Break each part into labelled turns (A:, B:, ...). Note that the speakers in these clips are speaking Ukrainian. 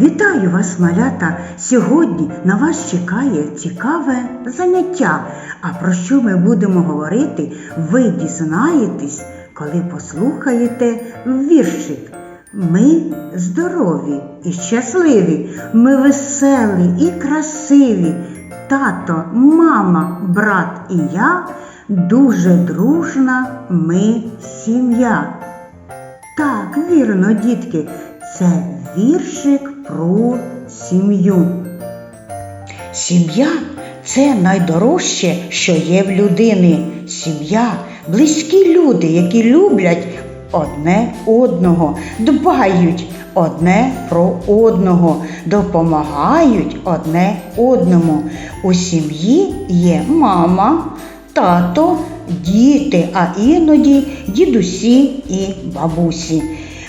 A: Вітаю вас, малята! Сьогодні на вас чекає цікаве заняття. А про що ми будемо говорити, ви дізнаєтесь, коли послухаєте віршик. Ми здорові і щасливі, ми веселі і красиві. Тато, мама, брат і я дуже дружна ми сім'я. Так, вірно, дітки, це віршик про сім'ю. Сім'я це найдорожче, що є в людини. Сім'я близькі люди, які люблять одне одного, дбають одне про одного, допомагають одне одному. У сім'ї є мама, тато, діти, а іноді дідусі і бабусі.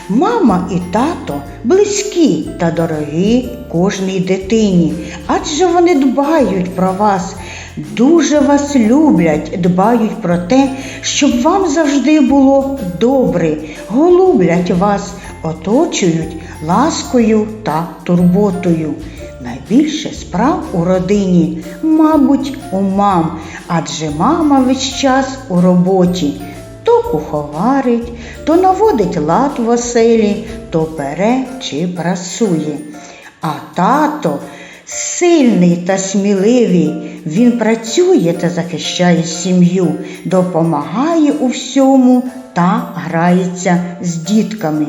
A: Мама і тато близькі та дорогі кожній дитині, адже вони дбають про вас, дуже вас люблять, дбають про те, щоб вам завжди було добре, голублять вас, оточують ласкою та турботою. Найбільше справ у родині, мабуть, у мам, адже мама весь час у роботі. То куховарить, то наводить лад в оселі, то пере чи прасує. А тато сильний та сміливий, він працює та захищає сім'ю, допомагає у всьому та грається з дітками.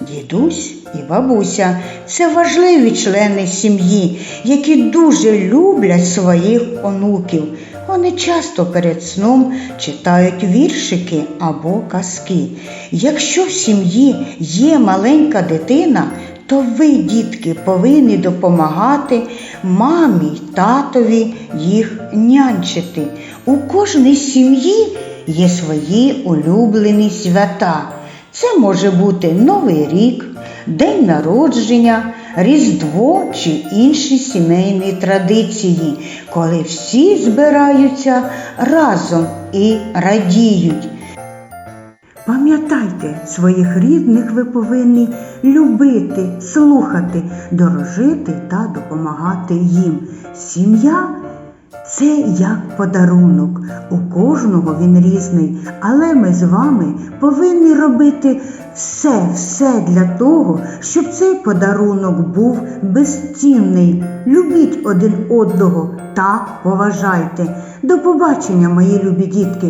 A: Дідусь і бабуся це важливі члени сім'ї, які дуже люблять своїх онуків. Вони часто перед сном читають віршики або казки. Якщо в сім'ї є маленька дитина, то ви, дітки, повинні допомагати мамі й татові їх нянчити. У кожній сім'ї є свої улюблені свята. Це може бути Новий рік, День народження, Різдво чи інші сімейні традиції, коли всі збираються разом і радіють. Пам'ятайте, своїх рідних ви повинні любити, слухати, дорожити та допомагати їм. Сім'я це як подарунок. У кожного він різний, але ми з вами повинні робити все, все для того, щоб цей подарунок був безцінний. Любіть один одного та поважайте. До побачення, мої любі дітки!